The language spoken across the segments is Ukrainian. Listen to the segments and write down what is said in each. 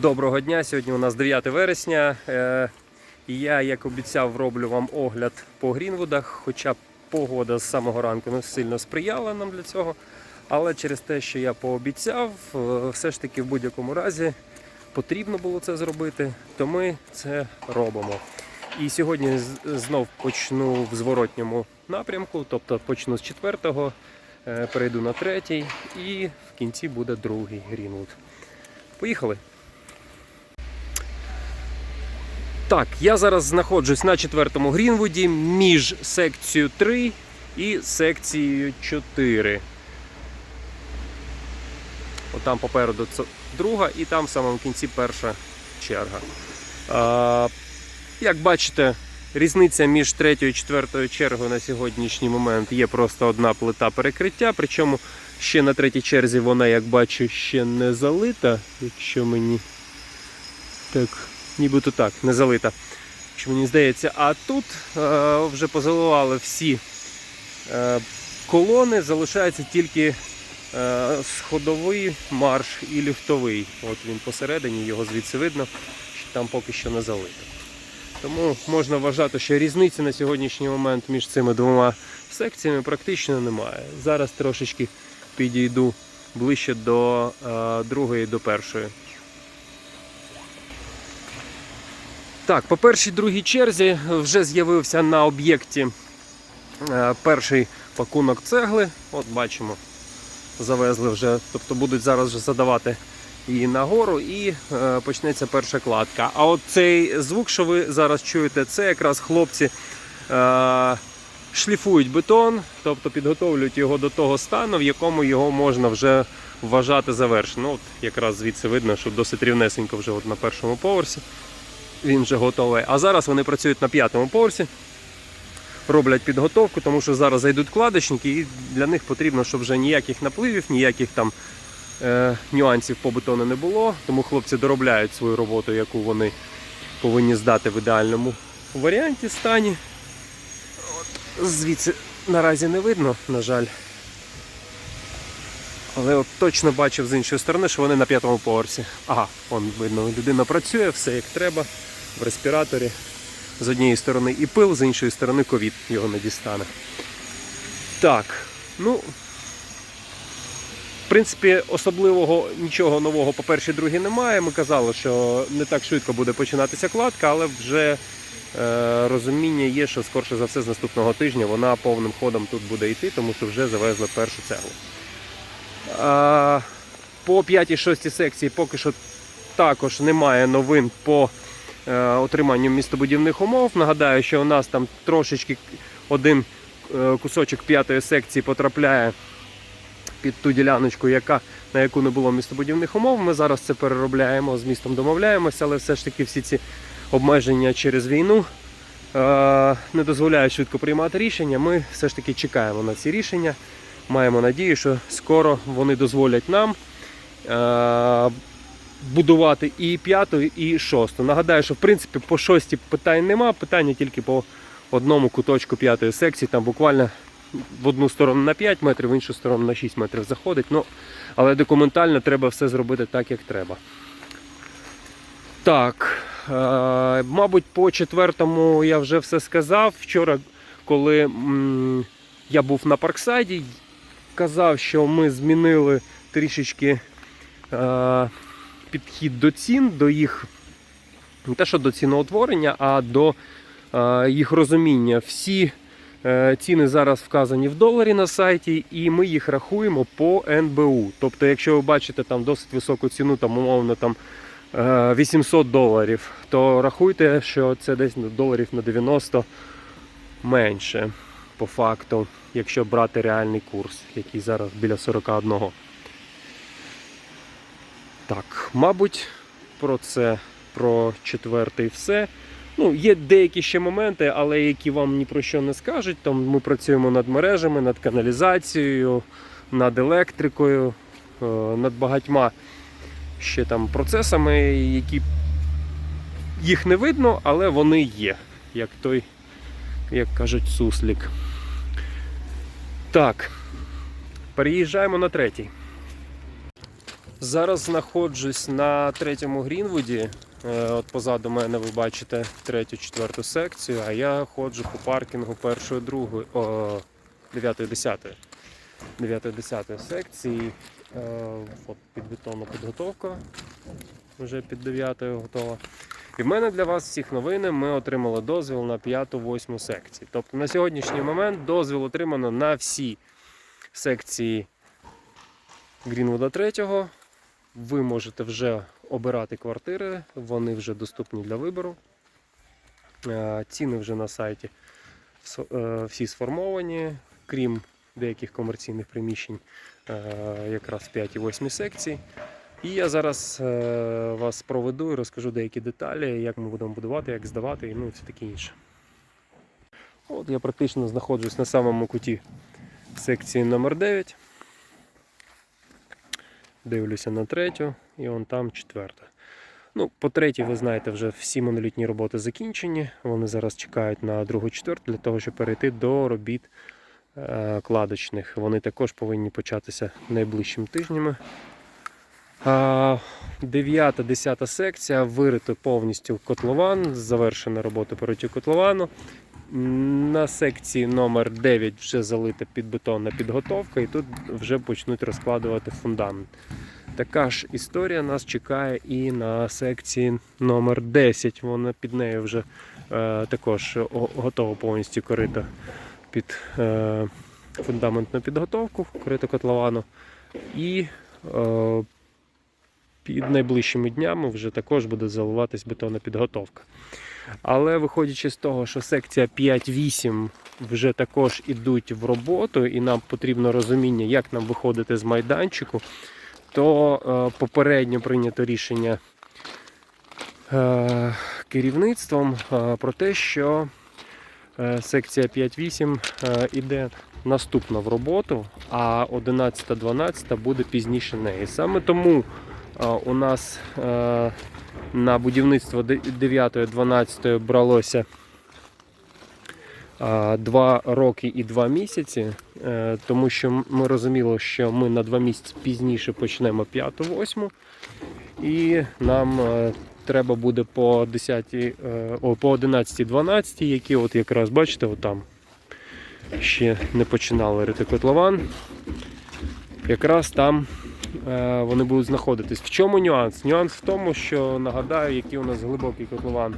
Доброго дня. Сьогодні у нас 9 вересня. Е, я, як обіцяв, роблю вам огляд по Грінвудах, хоча погода з самого ранку не сильно сприяла нам для цього. Але через те, що я пообіцяв, е, все ж таки в будь-якому разі потрібно було це зробити, то ми це робимо. І сьогодні знов почну в зворотньому напрямку, тобто почну з четвертого, е, перейду на третій, і в кінці буде другий Грінвуд. Поїхали. Так, я зараз знаходжусь на четвертому Грінвуді між секцією 3 і секцією 4. Отам попереду це друга і там в самому кінці перша черга. А, як бачите, різниця між третьою і четвертою чергою на сьогоднішній момент є просто одна плита перекриття. Причому ще на третій черзі вона, як бачу, ще не залита, якщо мені так, нібито так, не залита. Якщо мені здається, а тут е, вже позаливали всі е, колони, залишається тільки е, сходовий марш і ліфтовий. От він посередині, його звідси видно, що там поки що не залито. Тому можна вважати, що різниці на сьогоднішній момент між цими двома секціями практично немає. Зараз трошечки підійду ближче до е, другої, до першої. Так, по першій другій черзі вже з'явився на об'єкті е, перший пакунок цегли. От бачимо, завезли вже, тобто будуть зараз вже задавати її нагору і е, почнеться перша кладка. А от цей звук, що ви зараз чуєте, це якраз хлопці е, шліфують бетон, тобто підготовлюють його до того стану, в якому його можна вже вважати завершено. От якраз звідси видно, що досить рівнесенько вже от на першому поверсі. Він вже готовий. А зараз вони працюють на п'ятому поверсі, роблять підготовку, тому що зараз зайдуть кладочники, і для них потрібно, щоб вже ніяких напливів, ніяких там е, нюансів по бетону не було. Тому хлопці доробляють свою роботу, яку вони повинні здати в ідеальному варіанті стані. Звідси наразі не видно, на жаль. Але от точно бачив з іншої сторони, що вони на п'ятому поверсі. Ага, вон видно, людина працює, все як треба, в респіраторі. З однієї сторони і пил, з іншої сторони ковід його не дістане. Так, ну, в принципі, особливого нічого нового по першій другій немає. Ми казали, що не так швидко буде починатися кладка, але вже розуміння є, що скорше за все з наступного тижня вона повним ходом тут буде йти, тому що вже завезли першу цеглу. По 5-6 секції поки що також немає новин по е, отриманню містобудівних умов. Нагадаю, що у нас там трошечки один е, кусочок п'ятої секції потрапляє під ту діляночку, яка, на яку не було містобудівних умов. Ми зараз це переробляємо, з містом домовляємося, але все ж таки всі ці обмеження через війну е, не дозволяють швидко приймати рішення. Ми все ж таки чекаємо на ці рішення. Маємо надію, що скоро вони дозволять нам е, будувати і п'яту, і шосту. Нагадаю, що в принципі по шостій питань нема, питання тільки по одному куточку п'ятої секції, там буквально в одну сторону на 5 метрів, в іншу сторону на 6 метрів заходить. Ну, але документально треба все зробити так, як треба. Так, мабуть, по четвертому я вже все сказав. Вчора, коли я був на парксайді, казав, що ми змінили трішечки е, підхід до цін, до їх не те, що до ціноутворення, а до е, їх розуміння. Всі е, ціни зараз вказані в доларі на сайті, і ми їх рахуємо по НБУ. Тобто, якщо ви бачите там досить високу ціну, там умовно там е, 800 доларів, то рахуйте, що це десь доларів на 90 менше по факту, якщо брати реальний курс, який зараз біля 41. Так, мабуть, про це, про четвертий все. Ну, є деякі ще моменти, але які вам ні про що не скажуть. Там ми працюємо над мережами, над каналізацією, над електрикою, е, над багатьма ще там процесами, які їх не видно, але вони є, як той, як кажуть, суслік. Так, переїжджаємо на третій. Зараз знаходжусь на третьому Грінвуді. Е, От позаду мене ви бачите третю, четверту секцію, а я ходжу по паркінгу першої, другої, о, дев'ятої, десятої. Дев'ятої, десятої секції. Е, От під бетонну підготовка. Вже під дев'ятою готова. І в мене для вас всіх новини. Ми отримали дозвіл на п'яту, восьму секції. Тобто на сьогоднішній момент дозвіл отримано на всі секції Грінвуда 3. Ви можете вже обирати квартири, вони вже доступні для вибору. Е, Ціни вже на сайті е, всі сформовані, крім деяких комерційних приміщень, якраз 5 і 8 секцій. І я зараз е, вас проведу і розкажу деякі деталі, як ми будемо будувати, як здавати, ну і все таке інше. От я практично знаходжусь на самому куті секції номер 9 Дивлюся на третю, і вон там четверта. Ну, по третій, ви знаєте, вже всі монолітні роботи закінчені. Вони зараз чекають на другу четверту для того, щоб перейти до робіт е, кладочних. Вони також повинні початися найближчими тижнями. А, Дев'ята, десята секція вирито повністю котлован, завершена робота по риттю котловану. На секції номер 9 вже залита підбетонна підготовка, і тут вже почнуть розкладувати фундамент. Така ж історія нас чекає і на секції номер 10. Вона під нею вже е, також готова повністю корита під е, фундаментну підготовку, корита котловану. І е, під найближчими днями вже також буде заливатись бетонна підготовка. Але виходячи з того, що секція 5-8 вже також ідуть в роботу, і нам потрібно розуміння, як нам виходити з майданчику, то е, попередньо прийнято рішення е, керівництвом е, про те, що секція 5-8 е, іде наступна в роботу, а 11-12 буде пізніше неї. Саме тому е, у нас е, на будівництво 9-12 бралося 2 роки і 2 місяці, е, тому що ми розуміли, що ми на 2 місяці пізніше почнемо 5-8, і нам е, треба буде по 10, е, о, по 11-12, які от якраз бачите, отам ще не починали рити котлован. Якраз там е, вони будуть знаходитись. В чому нюанс? Нюанс в тому, що нагадаю, який у нас глибокий котлован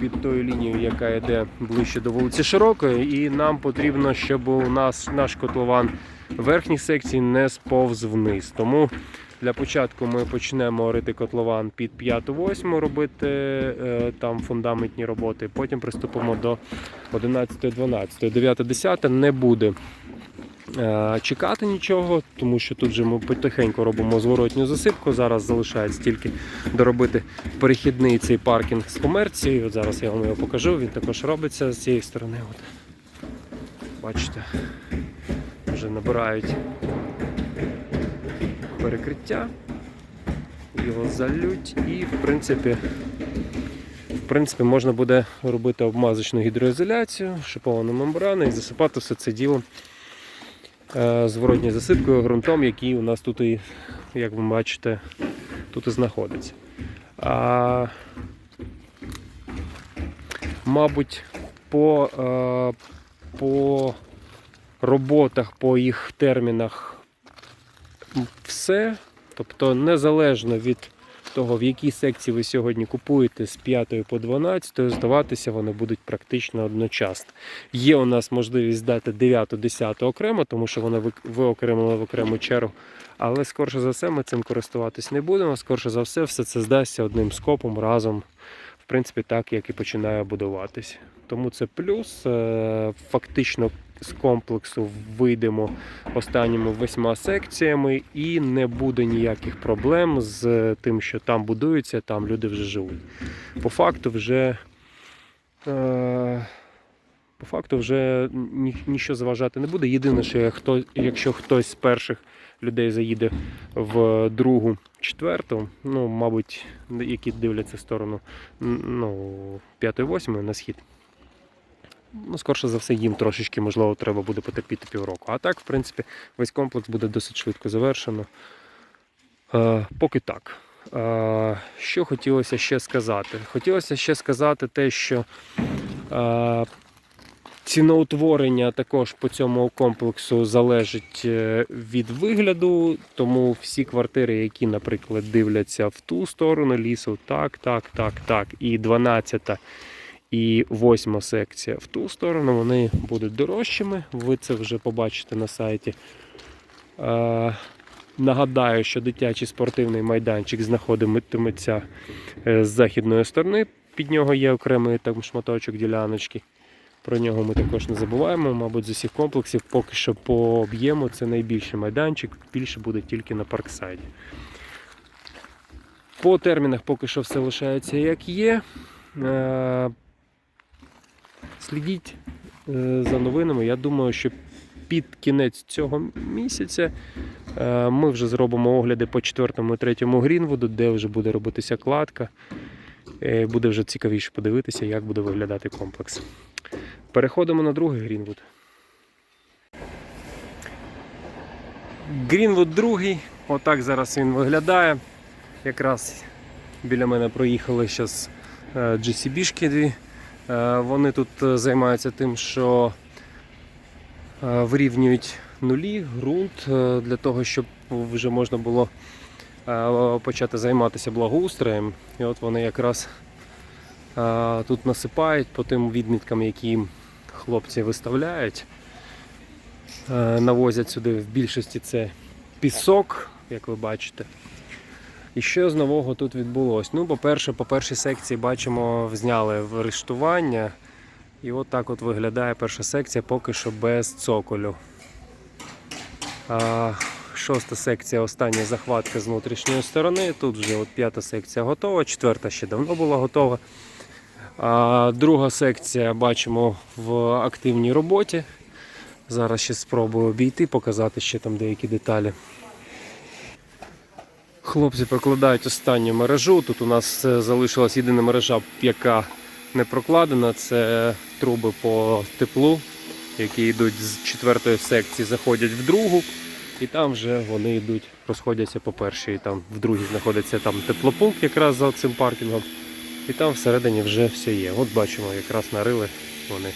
під тою лінією, яка йде ближче до вулиці Широкої, і нам потрібно, щоб у нас наш котлован верхніх секцій не сповз вниз. Тому для початку ми почнемо рити котлован під 5-8, робити е, там фундаментні роботи. Потім приступимо до 11-12. 9-10 не буде е, чекати нічого, тому що тут же ми потихеньку робимо зворотню засипку. Зараз залишається тільки доробити перехідний цей паркінг з комерцією. От зараз я вам його покажу. Він також робиться з цієї сторони. От. Бачите, вже набирають перекриття, його залють і в принципі. В принципі, можна буде робити обмазочну гідроізоляцію, шиповану мембрану і засипати все це діло е, зворотньою засипкою ґрунтом, який у нас тут, і, як ви бачите, тут і знаходиться. А, мабуть, по, е, по роботах, по їх термінах все. Тобто, незалежно від того, в якій секції ви сьогодні купуєте з 5 по 12, здаватися вони будуть практично одночасно. Є у нас можливість здати 9, 10 окремо, тому що вони ви- виокремили в окрему чергу. Але скорше за все ми цим користуватись не будемо. Скорше за все, все це здасться одним скопом разом, в принципі, так як і починає будуватись. Тому це плюс. Е, Фактично з комплексу вийдемо останніми восьма секціями і не буде ніяких проблем з тим, що там будується, там люди вже живуть. По факту вже. Е, по факту вже ні, нічого заважати не буде. Єдине, що хто, якщо хтось з перших людей заїде в другу, четверту, ну, мабуть, які дивляться сторону ну, п'ятої, восьмої на схід. Ну, скорше за все, їм трошечки, можливо, треба буде потерпіти півроку. А так, в принципі, весь комплекс буде досить швидко завершено. Е, поки так. Е, що хотілося ще сказати? Хотілося ще сказати те, що е, ціноутворення також по цьому комплексу залежить е, від вигляду, тому всі квартири, які, наприклад, дивляться в ту сторону лісу, так, так, так, так, і 12 і 8 секція в ту сторону, вони будуть дорожчими. Ви це вже побачите на сайті. Е, Нагадаю, що дитячий спортивний майданчик знаходитиметься е, з західної сторони. Під нього є окремий там шматочок діляночки. Про нього ми також не забуваємо. Мабуть, з усіх комплексів поки що по об'єму це найбільший майданчик, більше буде тільки на парксайді. По термінах поки що все лишається як є. Слідіть е, за новинами. Я думаю, що під кінець цього місяця е, ми вже зробимо огляди по четвертому і третьому Грінвуду, де вже буде робитися кладка. Е, Буде вже цікавіше подивитися, як буде виглядати комплекс. Переходимо на другий Грінвуд. Грінвуд другий. Отак зараз він виглядає. Якраз біля мене проїхали зараз GCB-шки дві. Е, Вони тут е, займаються тим, що е, вирівнюють нулі, ґрунт для того, щоб вже можна було почати займатися благоустроєм. І от вони якраз тут насипають по тим відміткам, які хлопці виставляють. Навозять сюди в більшості це пісок, як ви бачите. І що з нового тут відбулось? Ну, по-перше, по першій секції бачимо, зняли вирештування. І от так от виглядає перша секція поки що без цоколю. А, шоста секція, остання захватка з внутрішньої сторони. Тут вже от п'ята секція готова, четверта ще давно була готова. А, друга секція бачимо в активній роботі. Зараз ще спробую обійти, показати ще там деякі деталі. Хлопці прокладають останню мережу. Тут у нас е, залишилась єдина мережа, яка не прокладена. Це труби по теплу, які йдуть з четвертої секції, заходять в другу. І там вже вони йдуть, розходяться по першій. Там в другій знаходиться там теплопункт якраз за цим паркінгом. І там всередині вже все є. От бачимо, якраз нарили вони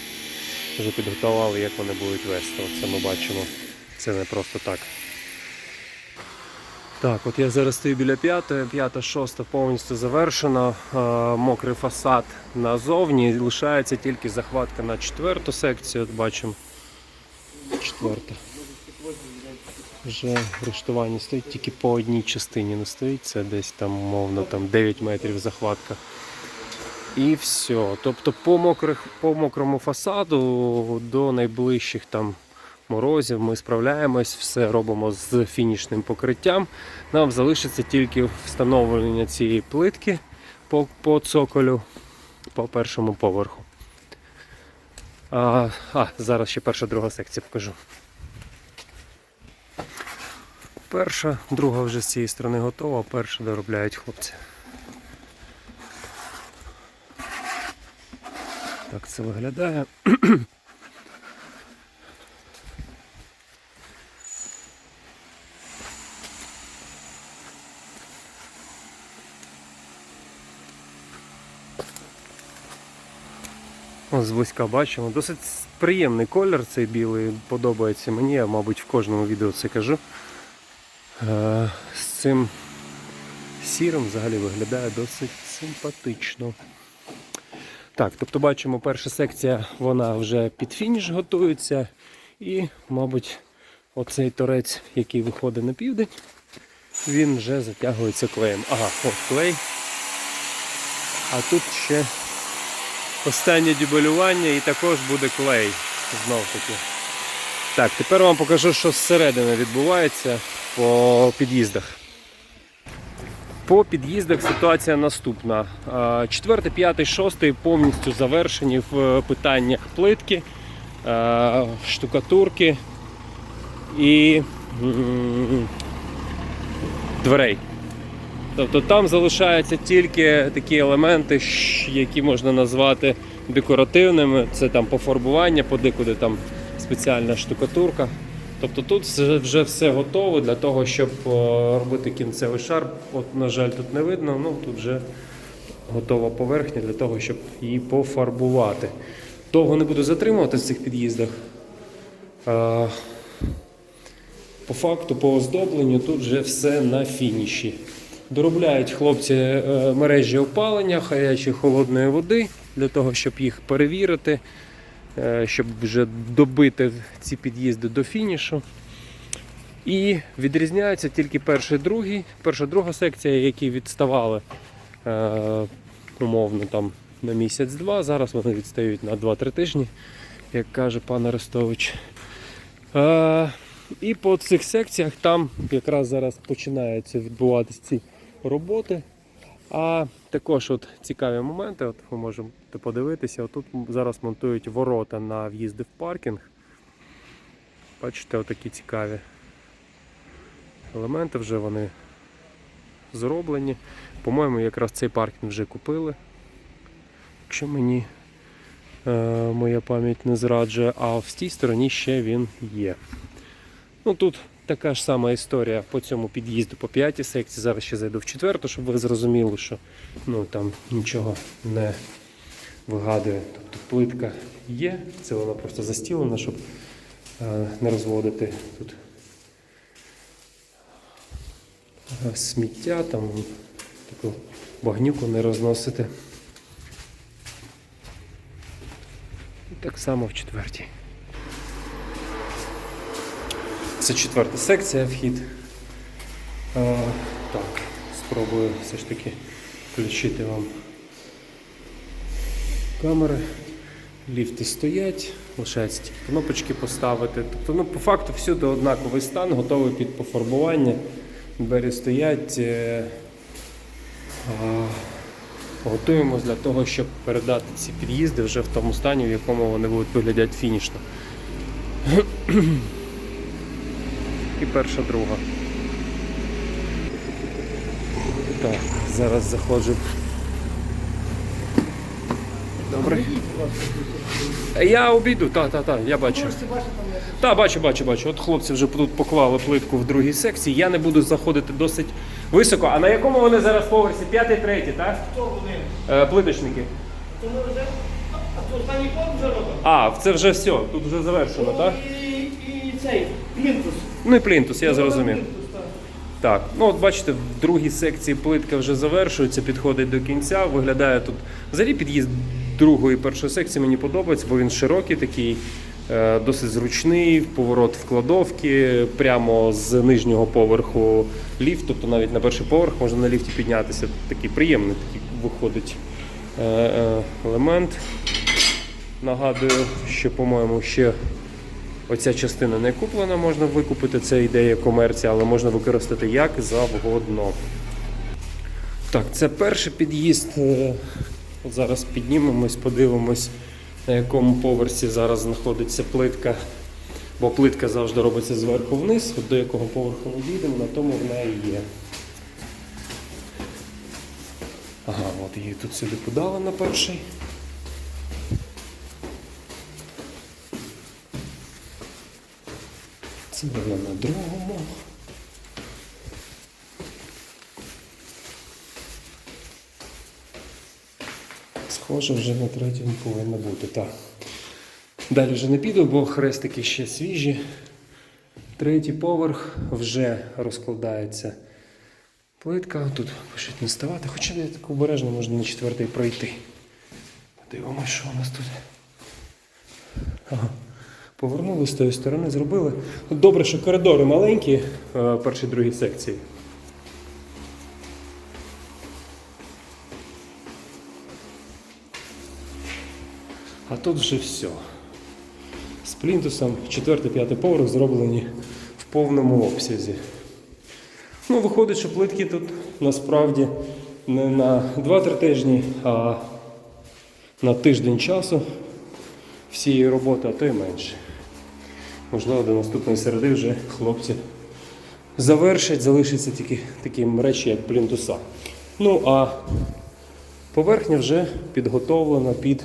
вже підготували, як вони будуть вести. Оце ми бачимо. Це не просто так. Так, от я зараз стою біля п'ятої, п'ята, шоста повністю завершена. Е, Мокрий фасад назовні. Лишається тільки захватка на четверту секцію. От бачимо. Четверта. Вже в рештуванні стоїть тільки по одній частині не стоїть. Це десь там, умовно, там 9 метрів захватка. І все. Тобто по, мокрих, по мокрому фасаду до найближчих там морозів ми справляємось, все робимо з фінішним покриттям. Нам залишиться тільки встановлення цієї плитки по, по цоколю по першому поверху. А, а, зараз ще перша друга секція покажу. Перша, друга вже з цієї сторони готова, перша доробляють хлопці. Так це виглядає. зблизька бачимо. Досить приємний колір цей білий, подобається мені, я, мабуть, в кожному відео це кажу. Е, З цим сірим взагалі виглядає досить симпатично. Так, тобто бачимо, перша секція вона вже під фініш готується. І, мабуть, оцей торець, який виходить на південь, він вже затягується клеєм. Ага, от клей. А тут ще останнє дюбелювання і також буде клей. Знов таки. Так, тепер вам покажу, що зсередини відбувається по під'їздах. По під'їздах ситуація наступна. Четвертий, п'ятий, шостий повністю завершені в е, питаннях плитки, е, штукатурки і дверей. Тобто там залишаються тільки такі елементи, які можна назвати декоративними. Це там пофарбування, подекуди там спеціальна штукатурка. Тобто тут вже, все готово для того, щоб е, робити кінцевий шар. От, на жаль, тут не видно, ну тут вже готова поверхня для того, щоб її пофарбувати. Довго не буду затримувати в цих під'їздах. Е, По факту, по оздобленню тут вже все на фініші. Доробляють хлопці е, мережі опалення, гарячої холодної води для того, щоб їх перевірити, е, щоб вже добити ці під'їзди до фінішу. І відрізняються тільки перший, другий, перша, друга секція, які відставали е, умовно там на місяць-два. Зараз вони відстають на 2-3 тижні, як каже пан Арестович. І по цих секціях там якраз зараз починаються відбуватися ці роботи. А також от цікаві моменти, от ви можете подивитися, отут зараз монтують ворота на в'їзди в паркінг. Бачите, отакі цікаві елементи вже вони зроблені. По-моєму, якраз цей паркінг вже купили. Якщо мені е, моя пам'ять не зраджує, а в тій стороні ще він є. Ну тут така ж сама історія по цьому під'їзду по п'ятій секції. Зараз ще зайду в четверту, щоб ви зрозуміли, що ну, там нічого не вигадує. Тобто плитка є, це вона просто застілена, щоб е, не розводити тут е, сміття, там таку багнюку не розносити. І так само в четвертій. Це четверта секція вхід. Е, так, спробую все ж таки включити вам камери. Ліфти стоять, лишається тільки кнопочки поставити. Тобто, ну, по факту всюди однаковий стан, готовий під пофарбування. Двері стоять. е, а, Готуємось для того, щоб передати ці під'їзди вже в тому стані, в якому вони будуть виглядати фінішно. І перша, друга. Так, зараз заходжу. Добре. Я обійду, так, так, так, я бачу. Так, бачу, бачу, бачу. От хлопці вже тут поклали плитку в другій секції. Я не буду заходити досить високо. А на якому вони зараз поверсі? П'ятий, третій, так? Хто вони? Е, плиточники. А, це вже все, тут вже завершено, так? Цей, плінтус. Ну і плінтус, я зрозумів. Так. Ну от бачите, в другій секції плитка вже завершується, підходить до кінця. Виглядає тут. Взагалі під'їзд другої і першої секції мені подобається, бо він широкий такий, е, досить зручний, поворот в кладовки, прямо з нижнього поверху ліфт, тобто навіть на перший поверх можна на ліфті піднятися. Такий приємний такий виходить е, е, елемент. Нагадую, що, по-моєму, ще Оця частина не куплена, можна викупити, це ідея комерції, але можна використати як завгодно. Так, це перший під'їзд. Е, зараз піднімемось, подивимось, на якому поверсі зараз знаходиться плитка. Бо плитка завжди робиться зверху вниз, от до якого поверху ми дійдемо, на тому вона і є. Ага, от її тут сюди подали на перший. Це було на другому. Схоже, вже на третьому повинно бути. Так. Далі вже не піду, бо хрестики ще свіжі. Третій поверх вже розкладається плитка. Тут пишуть не ставати, хоча я так обережно можна на четвертий пройти. Подивимось, що у нас тут. Ага. Повернули з тої сторони, зробили. Добре, що коридори маленькі, е, першій другій секції. А тут вже все. З плінтусом четвертий, п'ятий поверх зроблені в повному обсязі. Ну, виходить, що плитки тут насправді не на 2-3 тижні, а на тиждень часу всієї роботи, а то й менше. Можливо, до наступної середи вже хлопці завершать, залишаться тільки такі речі, як плінтуса. Ну а поверхня вже підготовлена під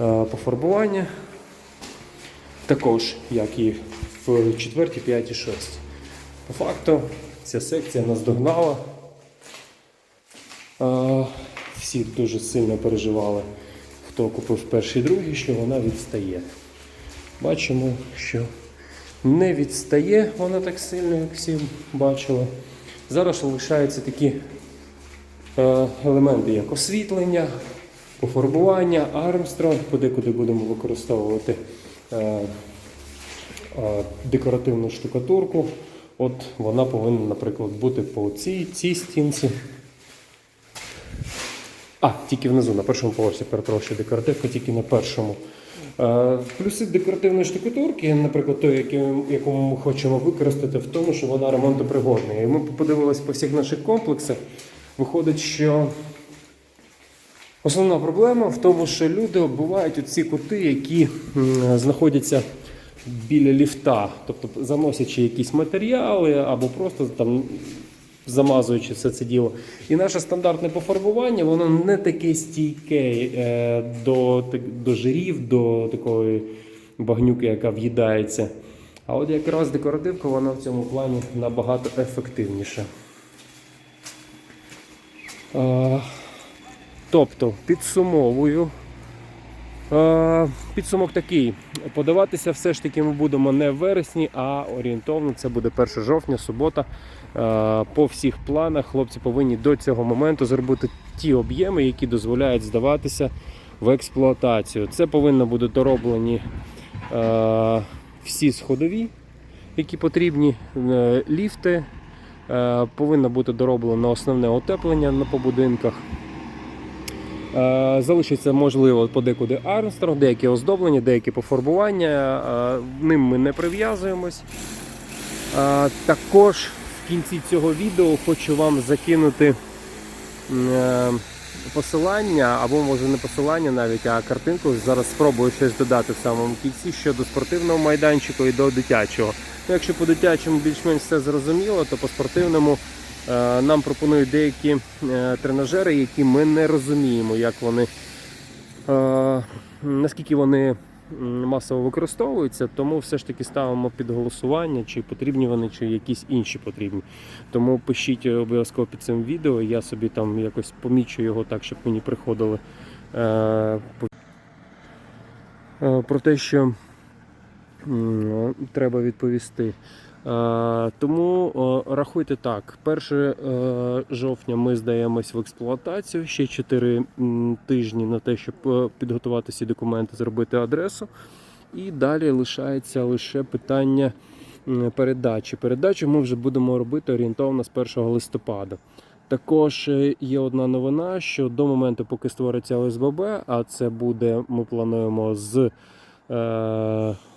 е, пофарбування. Також, як і в четвертій, п'ятій, шостій. По факту, ця секція нас догнала. Всі дуже сильно переживали, хто купив перший і другий, що вона відстає. Бачимо, що не відстає вона так сильно, як всі бачили. Зараз лишаються такі е, елементи, як освітлення, пофарбування, Армстронг, подекуди будемо використовувати е, е, декоративну штукатурку. От вона повинна, наприклад, бути по цій, цій стінці. А, тільки внизу, на першому поверсі, перепрошую, декоративка тільки на першому. Плюси декоративної штукатурки, наприклад, той, яку ми хочемо використати, в тому, що вона ремонтопригодна. І ми подивилися по всіх наших комплексах. Виходить, що основна проблема в тому, що люди оббивають оці кути, які знаходяться біля ліфта, тобто заносячи якісь матеріали або просто там замазуючи все це діло. І наше стандартне пофарбування, воно не таке стійке е, до, до жирів, до такої багнюки, яка в'їдається. А от якраз декоративка, вона в цьому плані набагато ефективніша. Е, тобто, підсумовую. Е, Підсумок такий: подаватися все ж таки ми будемо не в вересні, а орієнтовно це буде 1 жовтня, субота. Е, По всіх планах хлопці повинні до цього моменту зробити ті об'єми, які дозволяють здаватися в експлуатацію. Це повинно бути дороблені е, всі сходові, які потрібні, е, ліфти. Повинно бути дороблено основне утеплення по будинках. Залишиться можливо подекуди Армстронг, деякі оздоблення, деякі пофарбування. Ним ми не прив'язуємось. Також в кінці цього відео хочу вам закинути е, посилання, або може не посилання навіть, а картинку. Зараз спробую щось додати в самому кінці щодо спортивного майданчику і до дитячого. Ну, якщо по дитячому більш-менш все зрозуміло, то по спортивному е, нам пропонують деякі е, тренажери, які ми не розуміємо, як вони наскільки вони масово використовуються, тому все ж таки ставимо під голосування, чи потрібні вони, чи якісь інші потрібні. Тому пишіть обов'язково під цим відео. Я собі там якось помічу його так, щоб мені приходили е, е, про те, що треба відповісти. Е, Тому рахуйте так: 1 е, жовтня ми здаємось в експлуатацію. Ще 4 тижні на те, щоб е, підготувати всі документи, зробити адресу. І далі лишається лише питання передачі. Передачу ми вже будемо робити орієнтовно з 1 листопада. Також є одна новина, що до моменту, поки створиться ОСББ, а це буде, ми плануємо з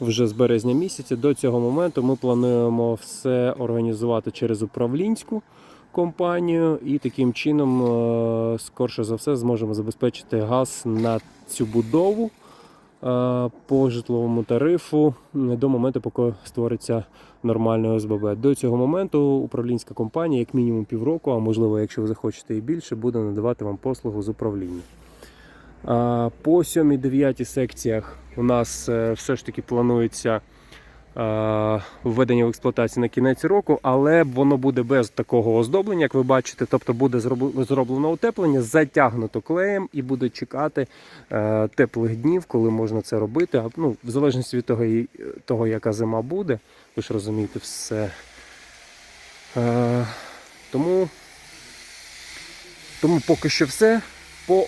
вже з березня місяця. До цього моменту ми плануємо все організувати через управлінську компанію, і таким чином, е, скорше за все, зможемо забезпечити газ на цю будову е, по житловому тарифу до моменту, поки створиться нормальне ОСББ. До цього моменту управлінська компанія, як мінімум півроку, а можливо, якщо ви захочете і більше, буде надавати вам послугу з управління. По 7-9 секціях у нас е, все ж таки планується е, введення в експлуатацію на кінець року, але воно буде без такого оздоблення, як ви бачите. Тобто буде зроблено утеплення, затягнуто клеєм і буде чекати е, теплих днів, коли можна це робити. Ну, в залежності від того, того, яка зима буде, ви ж розумієте все. Е, тому, тому поки що все. По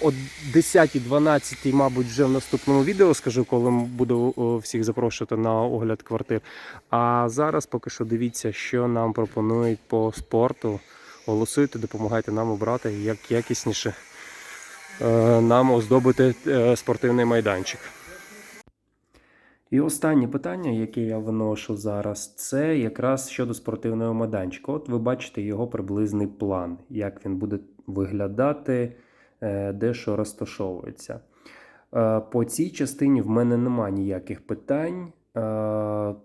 10-12, мабуть, вже в наступному відео скажу, коли буду всіх запрошувати на огляд квартир. А зараз поки що дивіться, що нам пропонують по спорту. Голосуйте, допомагайте нам обрати як якісніше е, нам оздобити е, спортивний майданчик. І останнє питання, яке я виношу зараз, це якраз щодо спортивного майданчика. От ви бачите його приблизний план, як він буде виглядати, де що розташовується. Е, По цій частині в мене немає ніяких питань, е,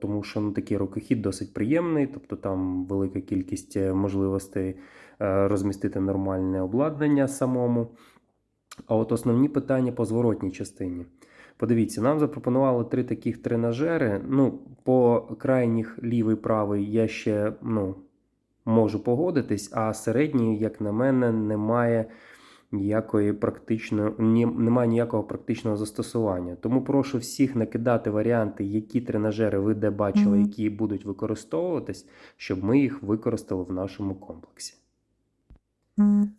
тому що ну, такий рукохід досить приємний, тобто там велика кількість е, можливостей е, розмістити нормальне обладнання самому. А от основні питання по зворотній частині. Подивіться, нам запропонували три таких тренажери. Ну, по крайніх лівий правий я ще ну, можу погодитись, а середній, як на мене, немає ніякої практичної, ні, немає ніякого практичного застосування. Тому прошу всіх накидати варіанти, які тренажери ви де бачили, Мгм. які будуть використовуватись, щоб ми їх використали в нашому комплексі.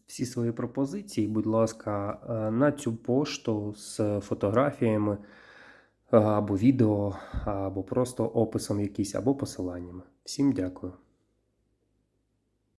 Всі свої пропозиції, будь ласка, е, на цю пошту з фотографіями е, або відео, або просто описом якийсь, або посиланнями. Всім дякую.